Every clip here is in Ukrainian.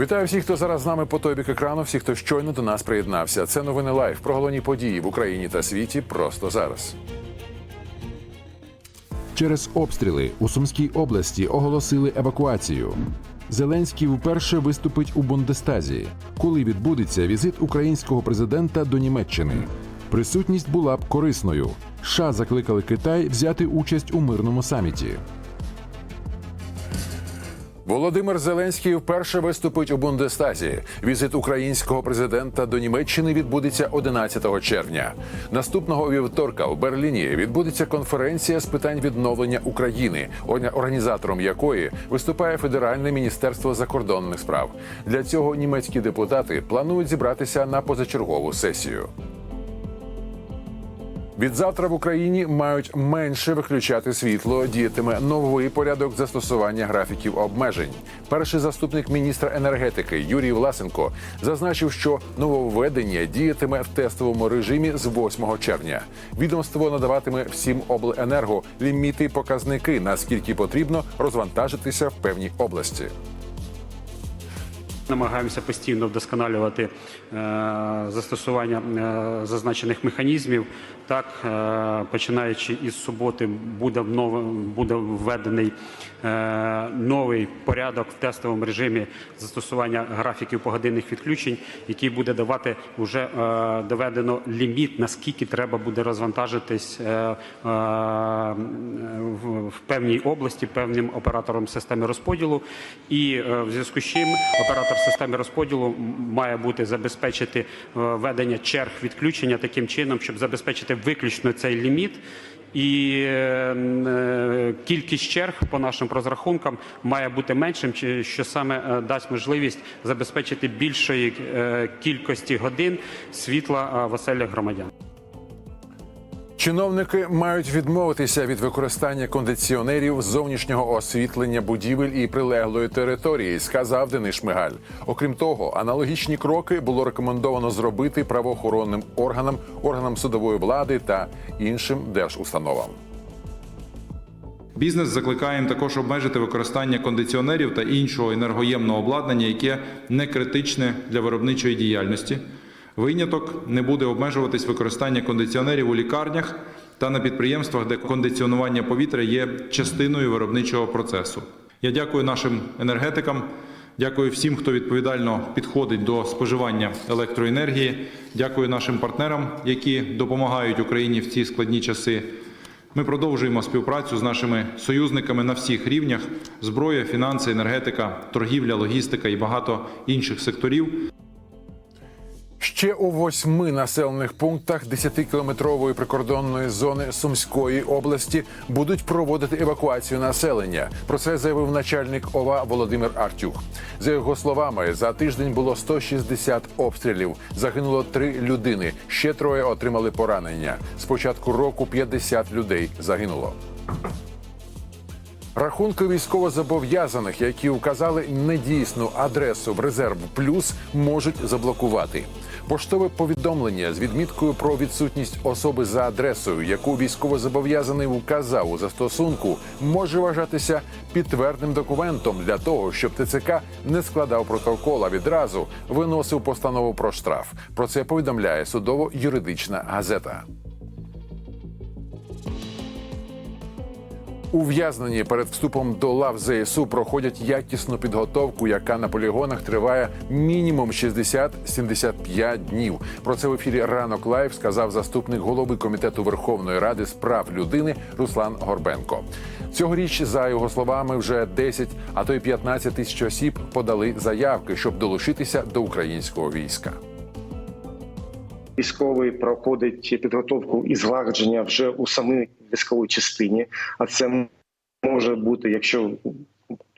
Вітаю всіх, хто зараз з нами по той бік екрану, всіх, хто щойно до нас приєднався. Це новини лайв про головні події в Україні та світі просто зараз. Через обстріли у Сумській області оголосили евакуацію. Зеленський вперше виступить у Бундестазі, коли відбудеться візит українського президента до Німеччини. Присутність була б корисною. США закликали Китай взяти участь у мирному саміті. Володимир Зеленський вперше виступить у Бундестазі. Візит українського президента до Німеччини відбудеться 11 червня. Наступного вівторка в Берліні відбудеться конференція з питань відновлення України, організатором якої виступає Федеральне міністерство закордонних справ. Для цього німецькі депутати планують зібратися на позачергову сесію. Відзавтра в Україні мають менше виключати світло. Діятиме новий порядок застосування графіків обмежень. Перший заступник міністра енергетики Юрій Власенко зазначив, що нововведення діятиме в тестовому режимі з 8 червня. Відомство надаватиме всім обленерго ліміти й показники, наскільки потрібно розвантажитися в певній області. Намагаємося постійно вдосконалювати е, застосування е, зазначених механізмів. Так, е, починаючи із суботи, буде буде введений новий порядок в тестовому режимі застосування графіків погодинних відключень, який буде давати вже доведено ліміт, наскільки треба буде розвантажитись певній області певним оператором системи розподілу. І е, в зв'язку з чим оператор системи розподілу має бути забезпечити е, ведення черг відключення таким чином, щоб забезпечити виключно цей ліміт. І е, м, е, кількість черг по нашим розрахункам має бути меншим, що саме дасть можливість забезпечити більшої кількості годин світла в оселях громадян. Чиновники мають відмовитися від використання кондиціонерів зовнішнього освітлення будівель і прилеглої території, сказав Денис Шмигаль. Окрім того, аналогічні кроки було рекомендовано зробити правоохоронним органам, органам судової влади та іншим держустановам. Бізнес закликаємо також обмежити використання кондиціонерів та іншого енергоємного обладнання, яке не критичне для виробничої діяльності. Виняток не буде обмежуватись використання кондиціонерів у лікарнях та на підприємствах, де кондиціонування повітря є частиною виробничого процесу. Я дякую нашим енергетикам. Дякую всім, хто відповідально підходить до споживання електроенергії. Дякую нашим партнерам, які допомагають Україні в ці складні часи. Ми продовжуємо співпрацю з нашими союзниками на всіх рівнях: зброя, фінанси, енергетика, торгівля, логістика і багато інших секторів. Ще у восьми населених пунктах 10-кілометрової прикордонної зони Сумської області будуть проводити евакуацію населення. Про це заявив начальник ОВА Володимир Артюх. За його словами, за тиждень було 160 обстрілів. Загинуло три людини. Ще троє отримали поранення. З початку року 50 людей загинуло. Рахунки військовозобов'язаних, які вказали недійсну адресу в резерв плюс, можуть заблокувати. Поштове повідомлення з відміткою про відсутність особи за адресою, яку військовозобов'язаний указав у застосунку, може вважатися підтвердним документом для того, щоб ТЦК не складав протокол, а відразу виносив постанову про штраф. Про це повідомляє судово-юридична газета. Ув'язнені перед вступом до лав ЗСУ проходять якісну підготовку, яка на полігонах триває мінімум 60-75 днів. Про це в ефірі ранок лайв сказав заступник голови комітету Верховної Ради з прав людини Руслан Горбенко. Цьогоріч, за його словами, вже 10, а то й 15 тисяч осіб подали заявки, щоб долучитися до українського війська. Військовий проходить підготовку і злагодження вже у самій військовій частині. А це може бути, якщо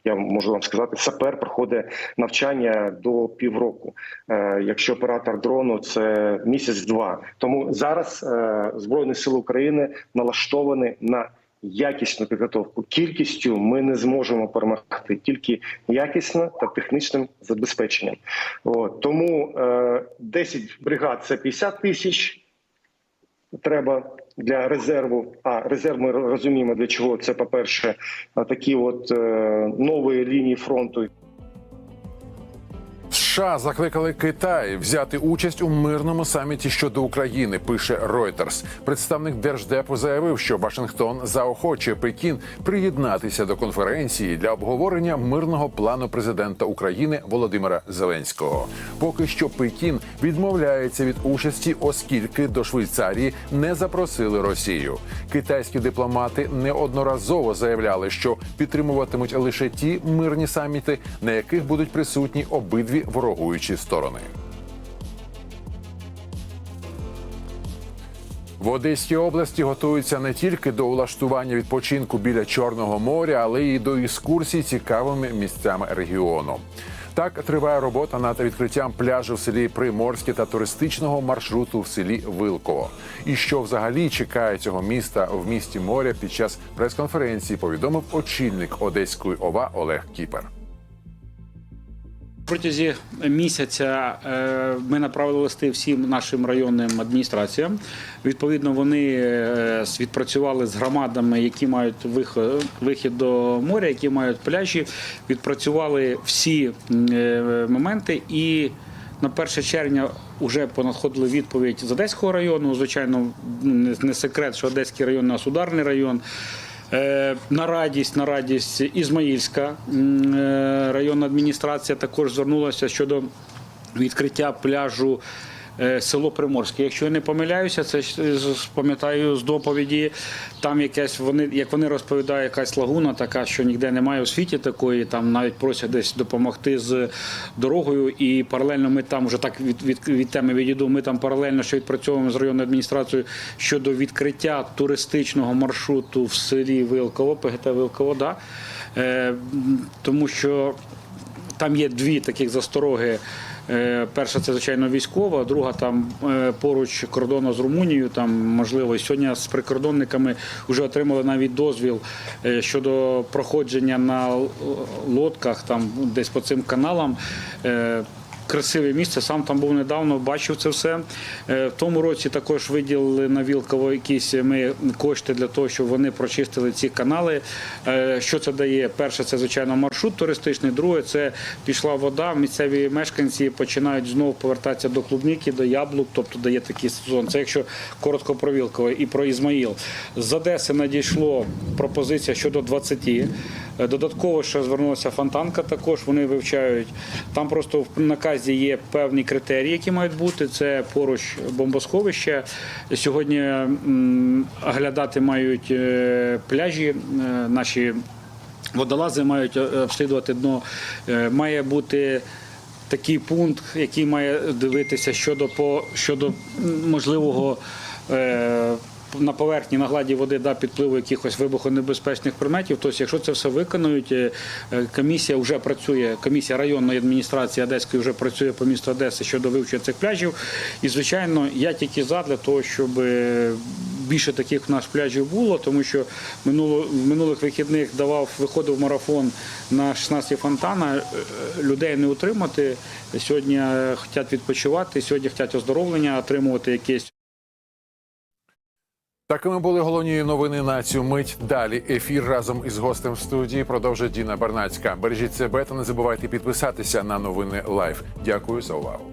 я можу вам сказати, сапер проходить навчання до півроку. Е, Якщо оператор дрону, це місяць-два. Тому зараз е, збройні сили України налаштовані на якісну підготовку. Кількістю ми не зможемо перемогти тільки якісно та технічним забезпеченням. От, тому е, 10 бригад це 50 тисяч. Треба для резерву. А резерв ми розуміємо для чого. Це по перше, такі от е, нові лінії фронту, США закликали Китай взяти участь у мирному саміті щодо України. Пише Reuters. Представник держдепу заявив, що Вашингтон заохочує Пекін приєднатися до конференції для обговорення мирного плану президента України Володимира Зеленського. Поки що Пекін відмовляється від участі, оскільки до Швейцарії не запросили Росію. Китайські дипломати неодноразово заявляли, що підтримуватимуть лише ті мирні саміти, на яких будуть присутні обидві ворогуючі сторони. В Одеській області готуються не тільки до улаштування відпочинку біля Чорного моря, але й до екскурсій цікавими місцями регіону. Так триває робота над відкриттям пляжу в селі Приморське та туристичного маршруту в селі Вилково. І що взагалі чекає цього міста в місті моря під час прес-конференції, повідомив очільник Одеської ОВА Олег Кіпер. Протязі місяця е, ми направили листи всім нашим районним адміністраціям. Відповідно, вони е, відпрацювали з громадами, які мають виход, вихід до моря, які мають пляжі. Відпрацювали всі е, моменти і. На 1 червня вже понадходили відповідь з Одеського району. Звичайно, не секрет, що Одеський район у нас ударний район. Е, На радість, на радість Ізмаїльська е, районна адміністрація також звернулася щодо відкриття пляжу. Е, Село Приморське. Якщо я не помиляюся, це ж, пам'ятаю з доповіді. Там якась вони, як вони розповідають, якась лагуна, така, що ніде немає у світі такої. Там навіть просять десь допомогти з дорогою. І паралельно ми там вже так від, від, від теми відійду. Ми там паралельно ще відпрацьовуємо з районною адміністрацією щодо відкриття туристичного маршруту в селі Вилково, ПГТ Вилково, да? е, тому що там є дві таких застороги. Е, Перша це звичайно військова, друга там е, поруч кордону з Румунією. Там можливо і сьогодні з прикордонниками вже отримали навіть дозвіл е, щодо проходження на лодках, там десь по цим каналам. Е, Красиве місце, сам там був недавно, бачив це все. Е, В тому році також виділили на Вілково якісь ми кошти для того, щоб вони прочистили ці канали. Е, Що це дає? Перше, це звичайно маршрут туристичний. Друге, це пішла вода. Місцеві мешканці починають знову повертатися до клубніки, до яблук, тобто дає такий сезон. Це якщо коротко про Вілково і про Ізмаїл. З Одеси надійшло пропозиція щодо 20. Е, Додатково ще звернулася фонтанка. Також вони вивчають. Там просто в наказі є певні критерії, які мають бути. Це поруч бомбосховище. Сьогодні оглядати мають е, пляжі. е, Наші водолази мають обслідувати дно. Має бути. Такий пункт, який має дивитися щодо по щодо можливого на поверхні на гладі води да, підпливу якихось вибухонебезпечних предметів. Тобто, якщо це все виконують, е, е, комісія вже працює, комісія районної адміністрації Одеської вже працює по місту Одеси щодо вивчення цих пляжів. І, звичайно, я тільки за для того, щоб е, більше таких в нас пляжів було, тому що минуло, в минулих вихідних давав, виходив марафон на 16 фонтана. Людей не утримати. Сьогодні хочуть відпочивати, сьогодні хочуть оздоровлення, отримувати якесь. Такими були головні новини на цю мить. Далі ефір разом із гостем в студії продовжує Діна Барнацька. Бережіть себе та не забувайте підписатися на новини Лайф. Дякую за увагу.